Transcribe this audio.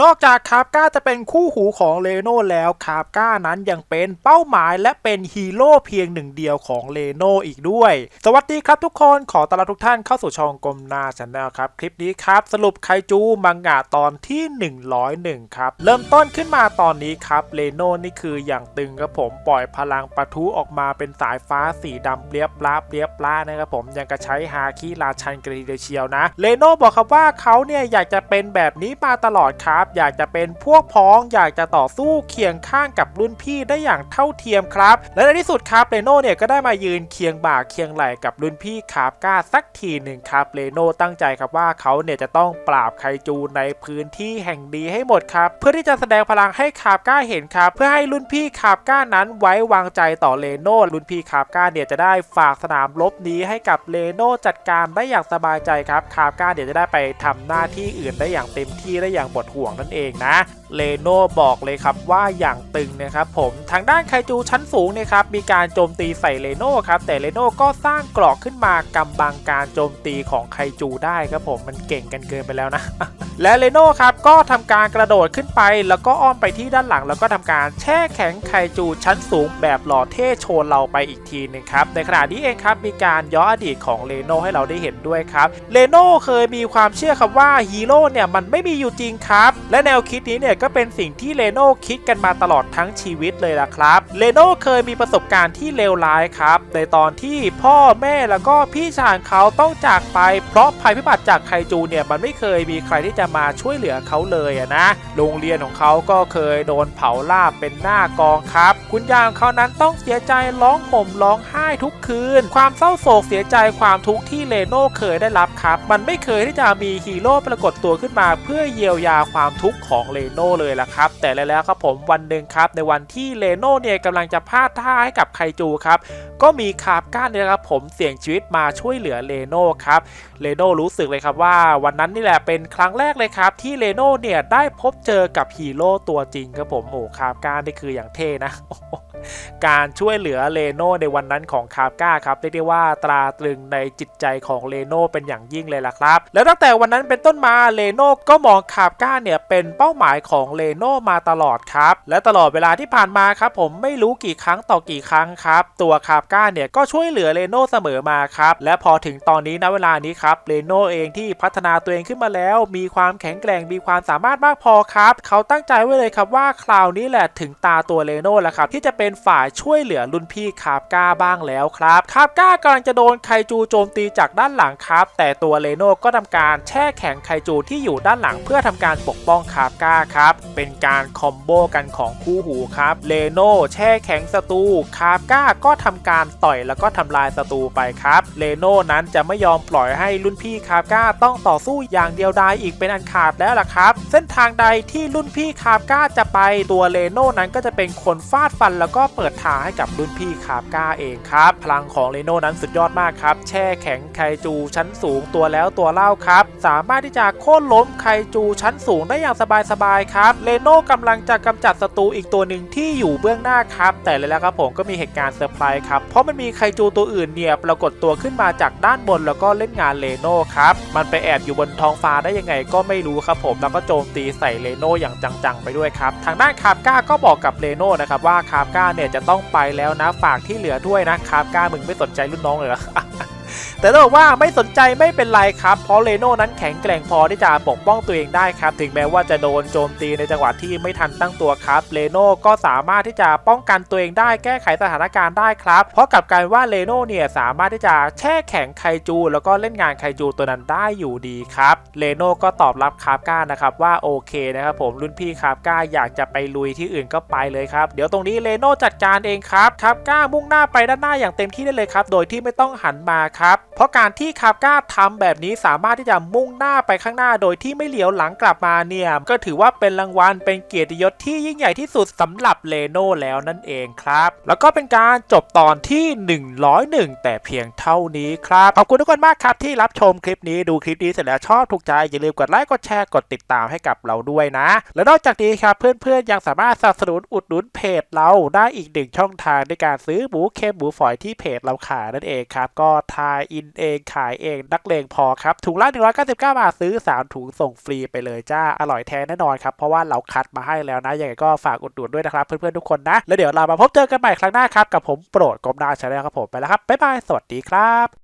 นอกจากคาบก้าจะเป็นคู่หูของเลโน่แล้วคาบก้านั้นยังเป็นเป้าหมายและเป็นฮีโร่เพียงหนึ่งเดียวของเลโน่อีกด้วย สวัสดีครับทุกคนขอต้อนรับทุกท่านเข้าสู่ช่องกลมนาชาแนลครับ คลิปนี้ครับ สรุปไคจูมังงะตอนที่ 101 ครับ เริ่มต้นขึ้นมาตอนนี้ครับเลโน่นี่คืออย่างตึงครับผมปล่อยพลังปะทุออกมาเป็นสายฟ้าสีดำเปรียบปลาเปรียบปลานะครับผมยังกระใช้ฮาคิราชันกรีเดเชียวนะเลโน่บอกครับว่าเขาเนี่ยอยากจะเป็นแบบนี้มาตลอดครับอยากจะเป็นพวกพ้องอยากจะต่อสู้เคียงข้างกับรุ่นพี่ได้อย่างเท่าเทียมครับ และในที่สุดครับเลโน่เนี่ยก็ได้มายืนเคียงบ่าเคียงไหล่กับรุ่นพี่คาบก้าสักทีหนึ่งครับเลโน่ตั้งใจครับว่าเขาเนี่ยจะต้องปราบไคจูในพื้นที่แห่งนี้ให้หมดครับ เพื่อที่จะแสดงพลังให้คาบก้าเห็นครับ เพื่อให้รุ่นพี่คาบก้านั้นไว้วางใจต่อเลโน่รุ่นพี่คาบก้าเนี่ยจะได้ฝากสนามรบนี้ให้กับเลโน่จัดการได้อย่างสบายใจครับคาบก้าเดี๋ยวจะได้ไปทำหน้าที่อื่นได้อย่างเต็มที่ได้อย่างบดห่วงนั่นเองนะเลโน่บอกเลยครับว่าอย่างตึงนะครับผมทางด้านไคจูชั้นสูงเนี่ยครับมีการโจมตีใส่เลโน่ครับแต่เลโน่ก็สร้างกรอกขึ้นมากำบังการโจมตีของไคจูได้ครับผมมันเก่งกันเกินไปแล้วนะ และเลโน่ครับก็ทำการกระโดดขึ้นไป แล้วก็อ้อมไปที่ด้านหลัง แล้วก็ทำการแช่แข็งไคจูชั้นสูงแบบหล่อเท่โชว์เราไปอีกทีหนึงครับในขณะนี้เองครับมีการย้อนอดีตของเลโน่ให้เราได้เห็นด้วยครับเลโน่เคยมีความเชื่อครับว่าฮีโร่เนี่ยมันไม่มีอยู่จริงครับ และแนวคิดนี้เนี่ยก็เป็นสิ่งที่เลโน่คิดกันมาตลอดทั้งชีวิตเลยล่ะครับเลโน่เคยมีประสบการณ์ที่เลวร้ายครับ ในตอนที่พ่อแม่แล้วก็พี่ชายเขาต้องจากไป เพราะภัยพิบัติจากไคจูเนี่ยมันไม่เคยมีใครที่จะมาช่วยเหลือเขาเลยนะ โรงเรียนของเขาก็เคยโดนเผาล่าเป็นหน้ากองครับ คุณยายของเขานั้นต้องเสียใจร้องห่มร้องไห้ทุกคืน ความเศร้าโศกเสียใจความทุกข์ที่เลโน่เคยได้รับครับ มันไม่เคยที่จะมีฮีโร่ปรากฏตัวขึ้นมาเพื่อเยียวยาความทุกข์ของเลโน่เลยล่ะครับ แต่แล้วครับผมวันหนึ่งครับ ในวันที่เลโน่เนี่ยกำลังจะพลาดท่าให้กับไคจูครับ ก็มีคาบก้านเนี่ยครับผมเสี่ยงชีวิตมาช่วยเหลือเลโน่ครับเลโน่รู้สึกเลยครับว่าวันนั้นนี่แหละเป็นครั้งแรกเลยครับที่เลโน่เนี่ยได้พบเจอกับฮีโร่ตัวจริงครับผมโอ้คาบการนี่คืออย่างเท่นะ การช่วยเหลือเลโน่ในวันนั้นของคาบก้าครับเรียกได้ว่าตราตรึงในจิตใจของเลโน่เป็นอย่างยิ่งเลยล่ะครับ แล้วตั้งแต่วันนั้นเป็นต้นมาเลโน่ก็มองคาบก้าเนี่ยเป็นเป้าหมายของเลโน่มาตลอดครับและตลอดเวลาที่ผ่านมาครับผมไม่รู้กี่ครั้งต่อกี่ครั้งครับ ตัวคาบก้าเนี่ยก็ช่วยเหลือเลโน่เสมอมาครับและพอถึงตอนนี้ณเวลานี้ครับเลโน่เองที่พัฒนาตัวเองขึ้นมาแล้ว มีความแข็งแกร่งมีความสามารถมากพอครับ เขาตั้งใจไว้เลยครับว่าคราวนี้แหละถึงตาตัวเลโน่แล้วครับที่จะเป็นฝ่ายช่วยเหลือรุ่นพี่คาบก้าบ้างแล้วครับคาบก้ากำลังจะโดนไคจูโจมตีจากด้านหลังครับ แต่ตัวเลโน่ก็ทำการแช่แข็งไคจูที่อยู่ด้านหลังเพื่อทำการปกป้องคาบก้าครับ เป็นการคอมโบกันของคู่หูครับเลโน่แช่แข็งศัตรูคาบก้าก็ทำการต่อยแล้วก็ทำลายศัตรูไปครับเลโน่นั้นจะไม่ยอมปล่อยให้รุ่นพี่คาบก้าต้องต่อสู้อย่างเดียวดายอีกเป็นอันขาดแล้วล่ะครับ เส้นทางใดที่รุ่นพี่คาบก้าจะไปตัวเลโน่นั้นก็จะเป็นคนฟาดฟันแล้วก็เปิดทางให้กับรุ่นพี่คาบก้าเองครับ พลังของเลโน่นั้นสุดยอดมากครับ แช่แข็งไคจูชั้นสูงตัวแล้วตัวเล่าครับ สามารถที่จะโค่นล้มไคจูชั้นสูงได้อย่างสบายๆครับ เลโน่กำลังจะกำจัดศัตรูอีกตัวหนึ่งที่อยู่เบื้องหน้าครับ แต่แล้วครับผมก็มีเหตุการณ์เซอร์ไพรส์ครับ เพราะมันมีไคจูตัวอื่นเนี่ยปรากฏตัวขึ้นมาจากด้านบนแล้วก็เล่นงานเลโน่ครับ มันไปแอบอยู่บนท้องฟ้าได้ยังไงก็ไม่รู้ครับผมแล้วก็โจมตีใส่เลโน่อย่างจังๆ ไปด้วยครับ ทางด้านคาบก้าก็บอกกับเลโน่นะครับว่าคาบก้าเนี่ยจะต้องไปแล้วนะฝากที่เหลือด้วยนะครับกล้ามึงไม่สนใจรุ่นน้องเลยเหรอ แต่ต้องบอกว่าไม่สนใจไม่เป็นไรครับเพราะเลโน่นั้นแข็งแกร่งพอที่จะปกป้องตัวเองได้ครับ ถึงแม้ว่าจะโดนโจมตีในจังหวะที่ไม่ทันตั้งตัวครับเลโน่ก็สามารถที่จะป้องกันตัวเองได้แก้ไขสถานการณ์ได้ครับ เพราะกับการว่าเลโน่เนี่ยสามารถที่จะแช่แข็งไคจู แล้วก็เล่นงานไคจูตัวนั้นได้อยู่ดีครับเลโน่ก็ตอบรับคาบก้านะครับว่าโอเคนะครับผมรุ่นพี่คาบก้าอยากจะไปลุยที่อื่นก็ไปเลยครับ เดี๋ยวตรงนี้เลโน่จัดการเองครับคาบก้ามุ่งหน้าไปด้านหน้าอย่างเต็มที่ได้เลยครับโดยที่ไม่ต้องหันมาครับเพราะการที่คาบก้าทำแบบนี้สามารถที่จะมุ่งหน้าไปข้างหน้าโดยที่ไม่เหลียวหลังกลับมาเนี่ย ก็ถือว่าเป็นรางวัลเป็นเกียรติยศที่ยิ่งใหญ่ที่สุดสำหรับเลโน่แล้วนั่นเองครับ แล้วก็เป็นการจบตอนที่ 101 แต่เพียงเท่านี้ครับ ขอบคุณทุกคนมากครับที่รับชมคลิปนี้ดูคลิปนี้เสร็จแล้วชอบถูกใจ อย่าลืมกดไลค์กดแชร์กดติดตามให้กับเราด้วยนะ และนอกจากนี้ครับเพื่อนๆยังสามารถสนับสนุนอุดหนุนเพจเราได้อีกหนึ่งช่องทางในการซื้อหมูเค็มหมูฝอยที่เพจเราขายนั่นเองครับก็ทายอินนเองขายเองนักเลงพอครับ ถุงละ 199 บาทซื้อ 3 ถุงส่งฟรีไปเลยจ้า อร่อยแท้แน่นอนครับ เพราะว่าเราคัดมาให้แล้วนะ ยังไงก็ฝากอุดหนุนด้วยนะครับ เพื่อนๆทุกคนนะ แล้วเดี๋ยวเรามาพบเจอกันใหม่ครั้งหน้าครับ กับผมโปรดกรมนาชาแนลครับผมไปแล้วครับบ๊ายบายสวัสดีครับ